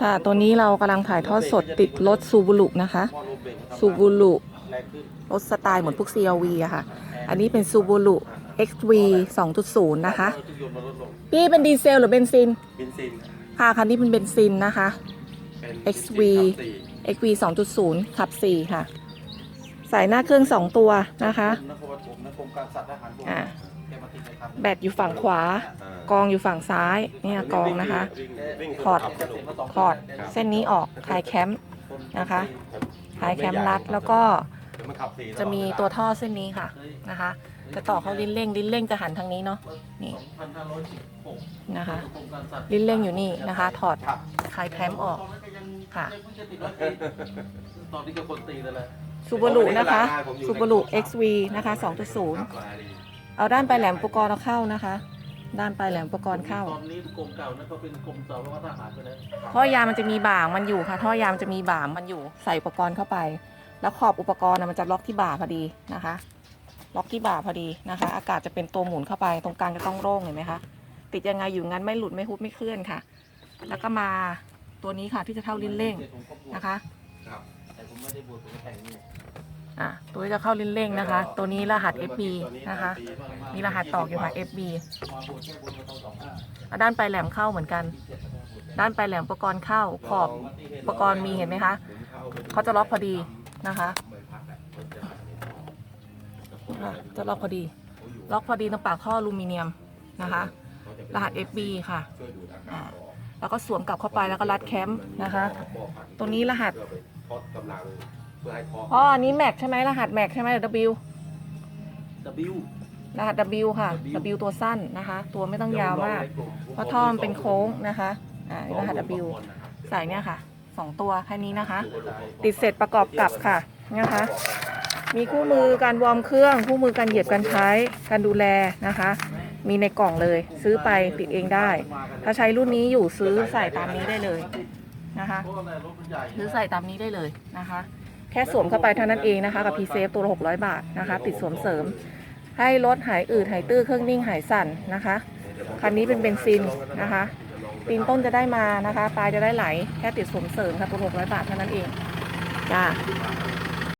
ค่ะ ตัวนี้เรากำลังถ่ายทอดสดติดรถซูบูรุนะคะหม้อรูปเบรกนะครับซูบูรุแรงขึ้นรถสไตล์เหมือนพวก CRV อะค่ะ อันนี้เป็นซูบูรุ XV 2.0 นะคะเครื่องยนต์มันลดลงพี่เป็นดีเซลหรือเบนซินบินซิน ค่ะ คันนี้เป็นเบนซินนะคะเป็น XV สี่ XV 2.0ขับ 4 ค่ะ ใส่หน้าเครื่อง2ตัวนะคะนครปฐมนครการสัตว์ทหารบกอ่าแกมาติดในคันแบตอยู่ฝั่งขวา กองอยู่ฝั่งซ้ายเนี่ยกองนะคะวิ่งถอดขับสนุกถอดเส้นนี้ออกคลายแคมป์นะคะคลายแคมป์รัดแล้วก็เดี๋ยวมันขับสี่จะมีตัวท่อเส้นนี้ค่ะนะคะ จะต่อเข้าลิ้นเร่งลิ้นเร่งจะหันทางนี้เนาะนี่นะคะลิ้นเร่งอยู่นี่นะคะ ถอดครับคลายแคมป์ออกค่ะตอนนี้ก็คนตีนั่นแหละ ซูบารุนะคะซูบารุ XV นะคะ2.0 เอาด้านปลายแหลมอุปกรณ์เอาเข้านะคะ ด้านปลายแหลมอุปกรณ์เข้า ตอนนี้กรมเก่านั่นก็เป็นกรมสารวัตรทหารไปแล้วท่อยางมันจะมีบ่างมันอยู่ค่ะ ท่อยางมันจะมีบ่างมันอยู่ ใส่อุปกรณ์เข้าไป แล้วขอบอุปกรณ์น่ะมันจะล็อกที่บ่าพอดีนะคะ ล็อกที่บ่าพอดีนะคะ อากาศจะเป็นตัวหมุนเข้าไป ตรงกลางจะต้องโล่งเห็นไหมคะ ติดยังไงอยู่งั้นไม่หลุดไม่ฮุบไม่เคลื่อนค่ะ แล้วก็มาตัวนี้ค่ะที่จะเท่าลิ้นเร่งนะคะครับแต่ผม ไม่ได้บวชผมแต่งนี่อะตัวนี้จะเข้าลิ้นเร่งนะคะ ตัวนี้รหัส FB นะคะมีรหัสต่ออยู่ค่ะ FB มาบวชแค่บวชมาตอนสองห้าแล้วด้านปลายแหลมเข้าเหมือนกัน ด้านปลายแหลมอุปกรณ์เข้าขอบอุปกรณ์มีเห็นไหมคะเขาจะล็อกพอดีนะคะอะจะล็อกพอดี ล็อกพอดีตรงปากท่ออลูมิเนียมนะคะ รหัส FB ค่ะ แล้วก็สวมกลับเข้าไปแล้วก็รัดแคมป์นะคะ ตัวนี้รหัส เพื่อไปทอดกำลังเพื่อให้ทอดอ๋ออันนี้แม็กใช่ไหมรหัสแม็กใช่ไหมหรือ W ดับบิวรหัส W ค่ะ W ตัวสั้นนะคะ ตัวไม่ต้องยาวมาก เพราะท่อมันเป็นโค้งนะคะอ่ารหัส W ใส่เนี่ยค่ะสองตัวแค่นี้นะคะ ติดเสร็จประกอบกับค่ะนะคะ มีคู่มือการวอร์มเครื่อง คู่มือการเหยียบการใช้ การดูแลนะคะ มีในกล่องเลย ซื้อไปติดเองได้ ถ้าใช้รุ่นนี้อยู่ซื้อใส่ตามนี้ได้เลย นะคะเพราะว่าในรถมันใหญ่ซื้อใส่ตามนี้ได้เลยนะคะ แค่สวมเข้าไปเท่านั้นเองนะคะ กับพีเซฟตัวละ600 บาทนะคะ ติดสวมเสริม ให้รถหายอืดหายตื้อเครื่องนิ่งหายสั่นนะคะ คันนี้เป็นเบนซินนะคะตีนต้นจะได้มานะคะ ปลายจะได้ไหล แค่ติดสวมเสริมค่ะตัวละ600 บาทเท่านั้นเองจ้า